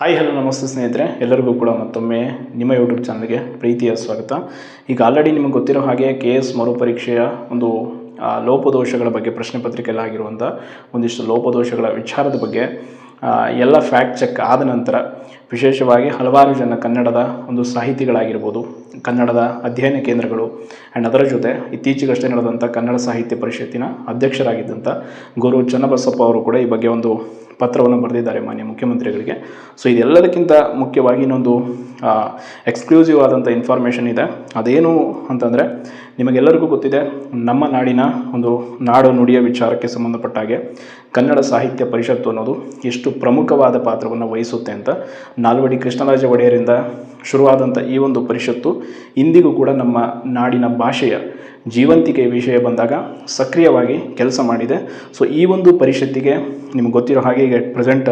Hi hello ನಮಸ್ತೆ ಸ್ನೇಹಿತರೆ. ಎಲ್ಲರಿಗೂ ಕೂಡ ಮತ್ತೊಮ್ಮೆ ನಿಮ್ಮ ಯೂಟ್ಯೂಬ್ ಚಾನಲ್ಗೆ ಪ್ರೀತಿಯ ಸ್ವಾಗತ. ಈಗ ಆಲ್ರೆಡಿ ನಿಮಗೆ ಗೊತ್ತಿರೋ ಹಾಗೆ ಕೆ ಎಸ್ ಮರುಪರೀಕ್ಷೆಯ ಒಂದು ಲೋಪದೋಷಗಳ ಬಗ್ಗೆ ಪ್ರಶ್ನೆ ಪತ್ರಿಕೆಯಲ್ಲಾಗಿರುವಂಥ ಒಂದಿಷ್ಟು ಲೋಪದೋಷಗಳ ವಿಚಾರದ ಬಗ್ಗೆ ಎಲ್ಲ ಫ್ಯಾಕ್ಟ್ ಚೆಕ್ ಆದ ನಂತರ ವಿಶೇಷವಾಗಿ ಹಲವಾರು ಜನ ಕನ್ನಡದ ಒಂದು ಸಾಹಿತಿಗಳಾಗಿರ್ಬೋದು, ಕನ್ನಡದ ಅಧ್ಯಯನ ಕೇಂದ್ರಗಳು ಆ್ಯಂಡ್ ಅದರ ಜೊತೆ ಇತ್ತೀಚೆಗಷ್ಟೇ ನಡೆದಂಥ ಕನ್ನಡ ಸಾಹಿತ್ಯ ಪರಿಷತ್ತಿನ ಅಧ್ಯಕ್ಷರಾಗಿದ್ದಂಥ ಗುರು ಚನ್ನಬಸಪ್ಪ ಅವರು ಕೂಡ ಈ ಬಗ್ಗೆ ಒಂದು ಪತ್ರವನ್ನು ಬರೆದಿದ್ದಾರೆ ಮಾನ್ಯ ಮುಖ್ಯಮಂತ್ರಿಗಳಿಗೆ. ಸೊ ಇದೆಲ್ಲದಕ್ಕಿಂತ ಮುಖ್ಯವಾಗಿ ಇನ್ನೊಂದು ಎಕ್ಸ್ಕ್ಲೂಸಿವ್ ಆದಂಥ ಇನ್ಫಾರ್ಮೇಷನ್ ಇದೆ. ಅದೇನು ಅಂತಂದರೆ, ನಿಮಗೆಲ್ಲರಿಗೂ ಗೊತ್ತಿದೆ, ನಮ್ಮ ನಾಡಿನ ಒಂದು ನಾಡು ನುಡಿಯ ವಿಚಾರಕ್ಕೆ ಸಂಬಂಧಪಟ್ಟ ಹಾಗೆ ಕನ್ನಡ ಸಾಹಿತ್ಯ ಪರಿಷತ್ತು ಅನ್ನೋದು ಎಷ್ಟು ಪ್ರಮುಖವಾದ ಪಾತ್ರವನ್ನು ವಹಿಸುತ್ತೆ ಅಂತ ನಾಲ್ವಡಿ ಕೃಷ್ಣರಾಜ ಒಡೆಯರಿಂದ ಶುರುವಾದಂಥ ಈ ಒಂದು ಪರಿಷತ್ತು ಇಂದಿಗೂ ಕೂಡ ನಮ್ಮ ನಾಡಿನ ಭಾಷೆಯ ಜೀವಂತಿಕೆ ವಿಷಯ ಬಂದಾಗ ಸಕ್ರಿಯವಾಗಿ ಕೆಲಸ ಮಾಡಿದೆ. ಸೊ ಈ ಒಂದು ಪರಿಷತ್ತಿಗೆ ನಿಮ್ಗೆ ಗೊತ್ತಿರೋ ಹಾಗೆ ಈಗ ಪ್ರೆಸೆಂಟ್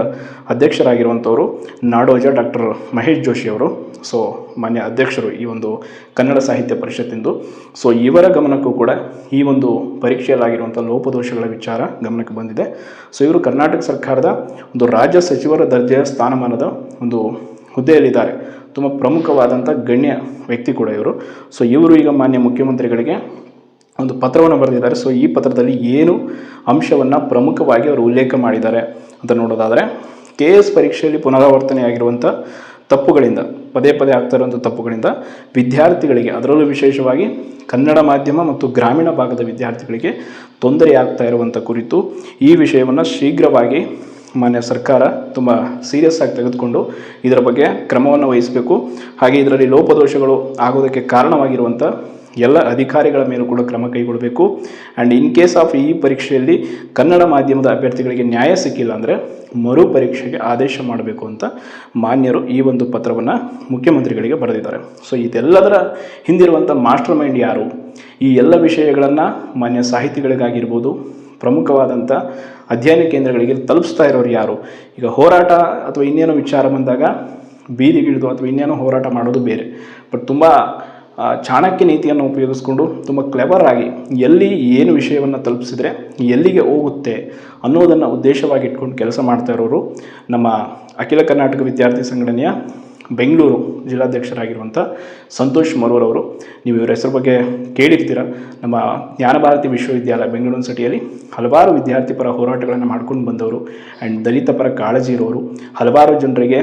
ಅಧ್ಯಕ್ಷರಾಗಿರುವಂಥವರು ನಾಡೋಜ ಡಾಕ್ಟರ್ ಮಹೇಶ್ ಜೋಶಿ ಅವರು. ಸೊ ಮಾನ್ಯ ಅಧ್ಯಕ್ಷರು ಈ ಒಂದು ಕನ್ನಡ ಸಾಹಿತ್ಯ ಪರಿಷತ್ತಿಂದು. ಸೊ ಇವರ ಗಮನಕ್ಕೂ ಕೂಡ ಈ ಒಂದು ಪರೀಕ್ಷೆಯಲ್ಲಾಗಿರುವಂಥ ಲೋಪದೋಷಗಳ ವಿಚಾರ ಗಮನಕ್ಕೆ ಬಂದಿದೆ. ಸೊ ಇವರು ಕರ್ನಾಟಕ ಸರ್ಕಾರದ ಒಂದು ರಾಜ್ಯ ಸಚಿವರ ದರ್ಜೆಯ ಸ್ಥಾನಮಾನದ ಒಂದು ಹುದ್ದೆಯಲ್ಲಿದ್ದಾರೆ. ತುಂಬ ಪ್ರಮುಖವಾದಂಥ ಗಣ್ಯ ವ್ಯಕ್ತಿ ಕೂಡ ಇವರು. ಸೊ ಇವರು ಈಗ ಮಾನ್ಯ ಮುಖ್ಯಮಂತ್ರಿಗಳಿಗೆ ಒಂದು ಪತ್ರವನ್ನು ಬರೆದಿದ್ದಾರೆ. ಸೊ ಈ ಪತ್ರದಲ್ಲಿ ಏನು ಅಂಶವನ್ನು ಪ್ರಮುಖವಾಗಿ ಅವರು ಉಲ್ಲೇಖ ಮಾಡಿದ್ದಾರೆ ಅಂತ ನೋಡೋದಾದರೆ, ಕೆ ಎಸ್ ಪರೀಕ್ಷೆಯಲ್ಲಿ ಪುನರಾವರ್ತನೆಯಾಗಿರುವಂಥ ತಪ್ಪುಗಳಿಂದ, ಪದೇ ಪದೇ ಆಗ್ತಾ ಇರುವಂಥ ತಪ್ಪುಗಳಿಂದ ವಿದ್ಯಾರ್ಥಿಗಳಿಗೆ, ಅದರಲ್ಲೂ ವಿಶೇಷವಾಗಿ ಕನ್ನಡ ಮಾಧ್ಯಮ ಮತ್ತು ಗ್ರಾಮೀಣ ಭಾಗದ ವಿದ್ಯಾರ್ಥಿಗಳಿಗೆ ತೊಂದರೆಯಾಗ್ತಾ ಇರುವಂಥ ಕುರಿತು ಈ ವಿಷಯವನ್ನು ಶೀಘ್ರವಾಗಿ ಮಾನ್ಯ ಸರ್ಕಾರ ತುಂಬ ಸೀರಿಯಸ್ ಆಗಿ ತೆಗೆದುಕೊಂಡು ಇದರ ಬಗ್ಗೆ ಕ್ರಮವನ್ನು ವಹಿಸಬೇಕು. ಹಾಗೆ ಇದರಲ್ಲಿ ಲೋಪದೋಷಗಳು ಆಗೋದಕ್ಕೆ ಕಾರಣವಾಗಿರುವಂಥ ಎಲ್ಲ ಅಧಿಕಾರಿಗಳ ಮೇಲೂ ಕೂಡ ಕ್ರಮ ಕೈಗೊಳ್ಳಬೇಕು. ಆ್ಯಂಡ್ ಇನ್ ಕೇಸ್ ಆಫ್ ಈ ಪರೀಕ್ಷೆಯಲ್ಲಿ ಕನ್ನಡ ಮಾಧ್ಯಮದ ಅಭ್ಯರ್ಥಿಗಳಿಗೆ ನ್ಯಾಯ ಸಿಕ್ಕಿಲ್ಲ ಅಂದರೆ ಮರು ಪರೀಕ್ಷೆಗೆ ಆದೇಶ ಮಾಡಬೇಕು ಅಂತ ಮಾನ್ಯರು ಈ ಒಂದು ಪತ್ರವನ್ನು ಮುಖ್ಯಮಂತ್ರಿಗಳಿಗೆ ಬರೆದಿದ್ದಾರೆ. ಸೊ ಇದೆಲ್ಲದರ ಹಿಂದಿರುವಂಥ ಮಾಸ್ಟರ್ ಮೈಂಡ್ ಯಾರು? ಈ ಎಲ್ಲ ವಿಷಯಗಳನ್ನು ಮಾನ್ಯ ಸಾಹಿತಿಗಳಿಗಾಗಿರ್ಬೋದು ಪ್ರಮುಖವಾದಂಥ ಅಧ್ಯಯನ ಕೇಂದ್ರಗಳಿಗೆ ತಲುಪಿಸ್ತಾ ಇರೋರು ಯಾರು? ಈಗ ಹೋರಾಟ ಅಥವಾ ಇನ್ನೇನೋ ವಿಚಾರ ಬಂದಾಗ ಬೀದಿಗಿಳಿದು ಅಥವಾ ಇನ್ನೇನೋ ಹೋರಾಟ ಮಾಡೋದು ಬೇರೆ. ಬಟ್ ತುಂಬ ಚಾಣಕ್ಯ ನೀತಿಯನ್ನು ಉಪಯೋಗಿಸ್ಕೊಂಡು ತುಂಬ ಕ್ಲೆವರ್ ಆಗಿ ಎಲ್ಲಿ ಏನು ವಿಷಯವನ್ನು ತಲುಪಿಸಿದ್ರೆ ಎಲ್ಲಿಗೆ ಹೋಗುತ್ತೆ ಅನ್ನೋದನ್ನು ಉದ್ದೇಶವಾಗಿ ಇಟ್ಕೊಂಡು ಕೆಲಸ ಮಾಡ್ತಾ ಇರೋರು ನಮ್ಮ ಅಖಿಲ ಕರ್ನಾಟಕ ವಿದ್ಯಾರ್ಥಿ ಸಂಘಟನೆಯ ಬೆಂಗಳೂರು ಜಿಲ್ಲಾಧ್ಯಕ್ಷರಾಗಿರುವಂಥ ಸಂತೋಷ್ ಮರೂರ್ ಅವರು ನೀವು ಇವರ ಹೆಸರು ಬಗ್ಗೆ ಕೇಳಿರ್ತೀರ. ನಮ್ಮ ಜ್ಞಾನಭಾರತಿ ವಿಶ್ವವಿದ್ಯಾಲಯ ಬೆಂಗಳೂರು ಸಿಟಿಯಲ್ಲಿ ಹಲವಾರು ವಿದ್ಯಾರ್ಥಿ ಪರ ಹೋರಾಟಗಳನ್ನು ಮಾಡ್ಕೊಂಡು ಬಂದವರು ಆ್ಯಂಡ್ ದಲಿತ ಪರ ಕಾಳಜಿ ಇರೋರು. ಹಲವಾರು ಜನರಿಗೆ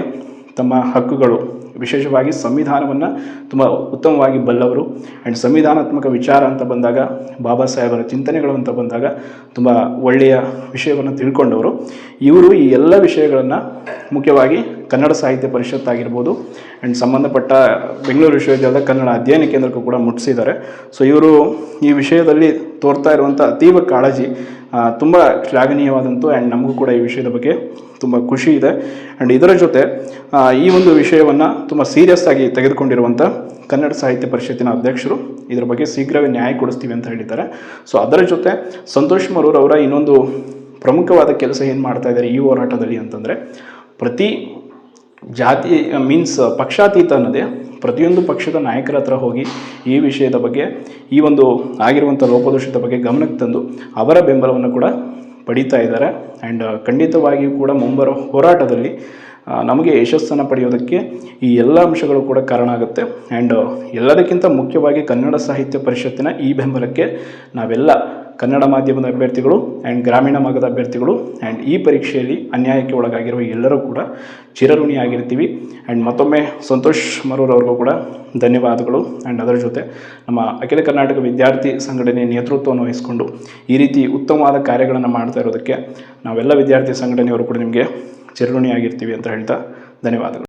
ತಮ್ಮ ಹಕ್ಕುಗಳು, ವಿಶೇಷವಾಗಿ ಸಂವಿಧಾನವನ್ನು ತುಂಬ ಉತ್ತಮವಾಗಿ ಬಲ್ಲವರು. ಆ್ಯಂಡ್ ಸಂವಿಧಾನಾತ್ಮಕ ವಿಚಾರ ಅಂತ ಬಂದಾಗ, ಬಾಬಾ ಸಾಹೇಬರ ಚಿಂತನೆಗಳು ಅಂತ ಬಂದಾಗ ತುಂಬ ಒಳ್ಳೆಯ ವಿಷಯವನ್ನು ತಿಳ್ಕೊಂಡವರು. ಇವರು ಈ ಎಲ್ಲ ವಿಷಯಗಳನ್ನು ಮುಖ್ಯವಾಗಿ ಕನ್ನಡ ಸಾಹಿತ್ಯ ಪರಿಷತ್ ಆಗಿರ್ಬೋದು ಆ್ಯಂಡ್ ಸಂಬಂಧಪಟ್ಟ ಬೆಂಗಳೂರು ವಿಶ್ವವಿದ್ಯಾಲಯದ ಕನ್ನಡ ಅಧ್ಯಯನ ಕೇಂದ್ರಕ್ಕೂ ಕೂಡ ಮುಟ್ಟಿಸಿದ್ದಾರೆ ಸೊ ಇವರು ಈ ವಿಷಯದಲ್ಲಿ ತೋರ್ತಾ ಇರುವಂಥ ಅತೀವ ಕಾಳಜಿ ತುಂಬ ಶ್ಲಾಘನೀಯವಾದಂಥ ಆ್ಯಂಡ್ ನಮಗೂ ಕೂಡ ಈ ವಿಷಯದ ಬಗ್ಗೆ ತುಂಬ ಖುಷಿ ಇದೆ. ಆ್ಯಂಡ್ ಇದರ ಜೊತೆ ಈ ಒಂದು ವಿಷಯವನ್ನು ತುಂಬ ಸೀರಿಯಸ್ ಆಗಿ ತೆಗೆದುಕೊಂಡಿರುವಂಥ ಕನ್ನಡ ಸಾಹಿತ್ಯ ಪರಿಷತ್ತಿನ ಅಧ್ಯಕ್ಷರು ಇದರ ಬಗ್ಗೆ ಶೀಘ್ರವೇ ನ್ಯಾಯ ಕೊಡಿಸ್ತೀವಿ ಅಂತ ಹೇಳಿದ್ದಾರೆ. ಸೊ ಅದರ ಜೊತೆ ಸಂತೋಷ್ ಮರೂರ್ ಅವರ ಇನ್ನೊಂದು ಪ್ರಮುಖವಾದ ಕೆಲಸ ಏನು ಮಾಡ್ತಾ ಇದ್ದಾರೆ ಈ ಹೋರಾಟದಲ್ಲಿ ಅಂತಂದರೆ, ಪ್ರತಿ ಜಾತಿ ಮೀನ್ಸ್ ಪಕ್ಷಾತೀತ ಅನ್ನೋದೇ ಪ್ರತಿಯೊಂದು ಪಕ್ಷದ ನಾಯಕರ ಹತ್ರ ಹೋಗಿ ಈ ವಿಷಯದ ಬಗ್ಗೆ, ಈ ಒಂದು ಆಗಿರುವಂಥ ಲೋಪದೋಷದ ಬಗ್ಗೆ ಗಮನಕ್ಕೆ ತಂದು ಅವರ ಬೆಂಬಲವನ್ನು ಕೂಡ ಪಡೀತಾ ಇದ್ದಾರೆ. ಆ್ಯಂಡ್ ಖಂಡಿತವಾಗಿಯೂ ಕೂಡ ಮುಂಬರೋ ಹೋರಾಟದಲ್ಲಿ ನಮಗೆ ಯಶಸ್ಸನ್ನು ಪಡೆಯೋದಕ್ಕೆ ಈ ಎಲ್ಲ ಅಂಶಗಳು ಕೂಡ ಕಾರಣ ಆಗುತ್ತೆ. ಆ್ಯಂಡ್ ಎಲ್ಲದಕ್ಕಿಂತ ಮುಖ್ಯವಾಗಿ ಕನ್ನಡ ಸಾಹಿತ್ಯ ಪರಿಷತ್ತಿನ ಈ ಬೆಂಬಲಕ್ಕೆ ನಾವೆಲ್ಲ ಕನ್ನಡ ಮಾಧ್ಯಮದ ಅಭ್ಯರ್ಥಿಗಳು ಆ್ಯಂಡ್ ಗ್ರಾಮೀಣ ಭಾಗದ ಅಭ್ಯರ್ಥಿಗಳು ಆ್ಯಂಡ್ ಈ ಪರೀಕ್ಷೆಯಲ್ಲಿ ಅನ್ಯಾಯಕ್ಕೆ ಒಳಗಾಗಿರುವ ಎಲ್ಲರೂ ಕೂಡ ಚಿರಋಣಿಯಾಗಿರ್ತೀವಿ ಆ್ಯಂಡ್ ಮತ್ತೊಮ್ಮೆ ಸಂತೋಷ್ ಮರೂರ್ ಅವ್ರಿಗೂ ಕೂಡ ಧನ್ಯವಾದಗಳು. ಆ್ಯಂಡ್ ಅದರ ಜೊತೆ ನಮ್ಮ ಅಖಿಲ ಕರ್ನಾಟಕ ವಿದ್ಯಾರ್ಥಿ ಸಂಘಟನೆಯ ನೇತೃತ್ವವನ್ನು ವಹಿಸಿಕೊಂಡು ಈ ರೀತಿ ಉತ್ತಮವಾದ ಕಾರ್ಯಗಳನ್ನು ಮಾಡ್ತಾ ಇರೋದಕ್ಕೆ ನಾವೆಲ್ಲ ವಿದ್ಯಾರ್ಥಿ ಸಂಘಟನೆಯವರು ಕೂಡ ನಿಮಗೆ ಚಿರಋಣಿಯಾಗಿರ್ತೀವಿ ಅಂತ ಹೇಳ್ತಾ ಧನ್ಯವಾದಗಳು.